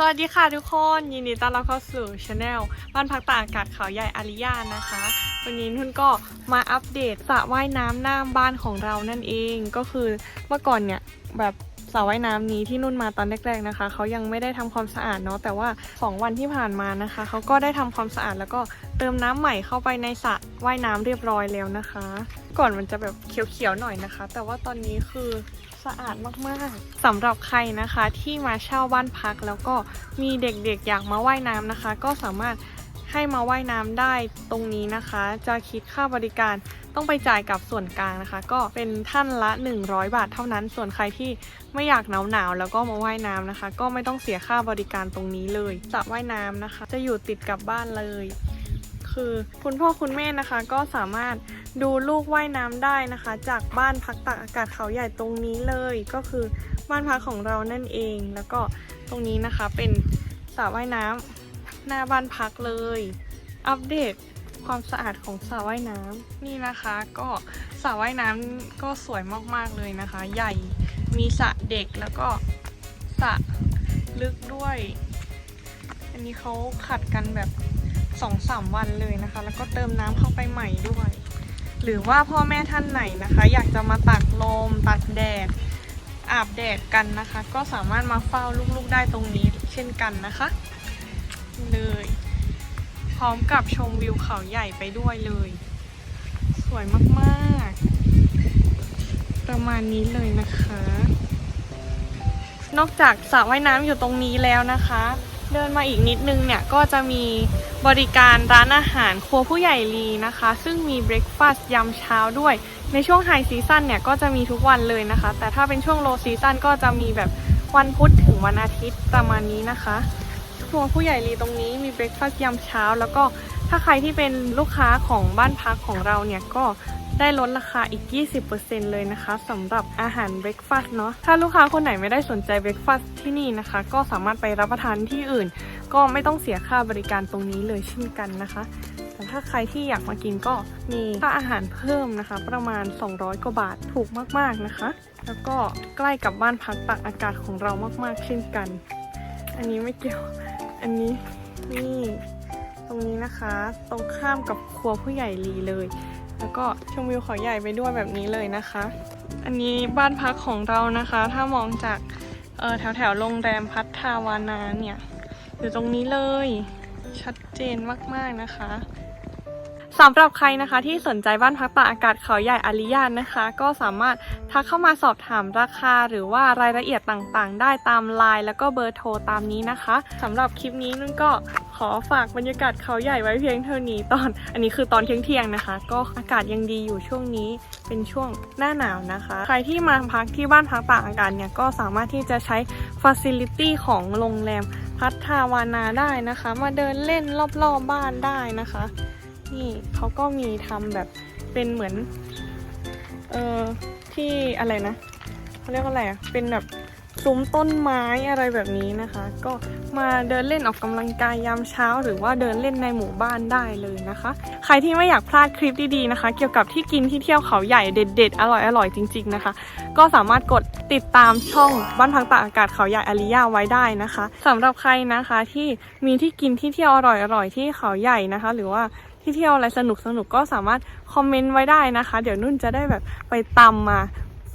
สวัสดีค่ะทุกคนยินดีต้อนรับเข้าสู่ช anel บ้านพักตากอากาศเขาใหญ่อาริยานะคะ วันนี้นุ่นก็มาอัปเดตสระว่ายน้ำหน้าบ้านของเรานั่นเองก็คือเมื่อก่อนเนี่ยแบบ สระว่ายน้ำนี้ที่นุ่นมาตอนแรกๆนะคะเขายังไม่ได้ทำความสะอาดเนาะแต่ว่า 2 วันที่ผ่านมานะคะเขาก็ได้ทำความสะอาดแล้วก็เติมน้ำใหม่เข้าไปในสระว่ายน้ำเรียบร้อยแล้วนะคะ ก่อนมันจะแบบเขียวๆหน่อยนะคะ แต่ว่าตอนนี้คือสะอาดมากๆสำหรับใครนะคะที่มาเช่าบ้านพักแล้วก็มีเด็กๆอยากมาว่ายน้ำนะคะ ก็สามารถ ให้มาว่ายน้ำได้ตรงนี้นะคะ จะคิดค่าบริการต้องไปจ่ายกับส่วนกลางนะคะ ก็เป็นท่านละ 100 บาทเท่านั้น ส่วนใครที่ไม่อยากหนาวๆแล้วก็มาว่ายน้ำนะคะ ก็ไม่ต้องเสียค่าบริการตรงนี้เลยสระว่ายน้ำนะคะ จะอยู่ติดกับบ้านเลย คือคุณพ่อคุณแม่นะคะก็สามารถดูลูกว่ายน้ำได้นะคะ จากบ้านพักตากอากาศเขาใหญ่ตรงนี้เลย ก็คือบ้านพักของเรานั่นเอง แล้วก็ตรงนี้นะคะเป็นสระว่ายน้ำ หน้าบ้านพักเลย อัปเดตความสะอาดของสระว่ายน้ำนี่นะคะ ก็สระว่ายน้ำก็สวยมากๆเลยนะคะ ใหญ่มีสระเด็กแล้วก็สระลึกด้วย อันนี้เขาขัดกันแบบสองสามวันเลยนะคะ แล้วก็เติมน้ำเข้าไปใหม่ด้วย หรือว่าพ่อแม่ท่านไหนนะคะ อยากจะมาตักลมตักแดดอาบแดดกันนะคะ ก็สามารถมาเฝ้าลูกๆได้ตรงนี้เช่นกันนะคะ เลย พร้อมกับชมวิวเขาใหญ่ไปด้วยเลย สวยมากๆ ประมาณนี้เลยนะคะ นอกจากสระว่ายน้ำอยู่ตรงนี้แล้วนะคะ เดินมาอีกนิดนึงเนี่ยก็จะมีบริการร้านอาหารครัวผู้ใหญ่ลีนะคะ ซึ่งมีเบรคฟาสต์ยามเช้าด้วย ในช่วงไฮซีซั่นเนี่ยก็จะมีทุกวันเลยนะคะ แต่ถ้าเป็นช่วงโลซีซั่นก็จะมีแบบวันพุธถึงวันอาทิตย์ประมาณนี้นะคะ ครัวผู้ใหญ่ลีตรงนี้มีเบรคฟาสต์ยามเช้า แล้วก็ถ้าใครที่เป็นลูกค้าของบ้านพักของเราเนี่ยก็ได้ลดราคาอีก 20%เลยนะคะสำหรับอาหารเบรคฟาสต์เนาะถ้าลูกค้าคนไหนไม่ได้สนใจเบรคฟาสต์ที่นี่นะคะ ก็สามารถไปรับประทานที่อื่น ก็ไม่ต้องเสียค่าบริการตรงนี้เลยเช่นกันนะคะ แต่ถ้าใครที่อยากมากินก็มีค่าอาหารเพิ่มนะคะ ประมาณ 200 กว่าบาทถูกมากๆนะคะ แล้วก็ใกล้กับบ้านพักตากอากาศของเรามากๆ เช่นกัน อันนี้ไม่เกี่ยว อันนี้นี่ตรงนี้นะคะ ตรงข้ามกับครัวผู้ใหญ่ลีเลย แล้วก็ชมวิวเขาใหญ่ไปด้วยแบบนี้เลยนะคะ อันนี้บ้านพักของเรานะคะ ถ้ามองจากเออแถวแถวโรงแรมพัทาวานาเนี่ย อยู่ตรงนี้เลย ชัดเจนมากๆนะคะ สำหรับใครนะคะที่สนใจบ้านพักตากอากาศเขาใหญ่อาริยานนะคะ ก็สามารถทักเข้ามาสอบถามราคา หรือว่ารายละเอียดต่างๆ ได้ตามไลน์แล้วก็เบอร์โทรตามนี้นะคะสำหรับคลิปนี้นุ่นก็ขอฝากบรรยากาศเขาใหญ่ไว้เพียงเท่านี้ตอน อันนี้คือตอนเที่ยงๆนะคะ ก็อากาศยังดีอยู่ช่วงนี้เป็นช่วงหน้าหนาวนะคะ ใครที่มาพักที่บ้านพักตากอากาศเนี่ยก็สามารถที่จะใช้ฟ a ซิลิตี้ของโรงแรมพัทาวานาได้นะคะ มาเดินเล่นรอบๆบบ้านได้นะคะ นี่เขาก็มีทำแบบเป็นเหมือน เออที่อะไรนะเขาเรียกว่าอะไรอะเป็นแบบซุ้มต้นไม้อะไรแบบนี้นะคะ ก็มาเดินเล่นออกกำลังกายยามเช้า หรือว่าเดินเล่นในหมู่บ้านได้เลยนะคะ ใครที่ไม่อยากพลาดคลิปดีๆนะคะ เกี่ยวกับที่กินที่เที่ยวเขาใหญ่เด็ดๆอร่อยๆจริง ๆนะคะ ก็สามารถกดติดตามช่องบ้านพักตากอากาศเขาใหญ่อาริยาไว้ได้นะคะสำหรับใครนะคะที่มีที่กินที่เที่ยวอร่อยๆที่เขาใหญ่นะคะ หรือว่า ที่เที่ยวอะไรสนุกสนุกก็สามารถคอมเมนต์ไว้ได้นะคะ เดี๋ยวนุ่นจะได้แบบไปตามมา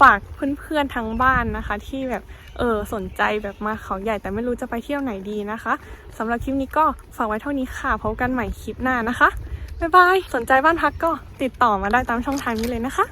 ฝากเพื่อนๆทั้งบ้านนะคะ ที่แบบเออสนใจแบบมาเขาใหญ่แต่ไม่รู้จะไปเที่ยวไหนดีนะคะสำหรับคลิปนี้ก็ฝากไว้เท่านี้ค่ะพบกันใหม่คลิปหน้านะคะบ๊ายบายสนใจบ้านพักก็ติดต่อมาได้ตามช่องทางนี้เลยนะคะ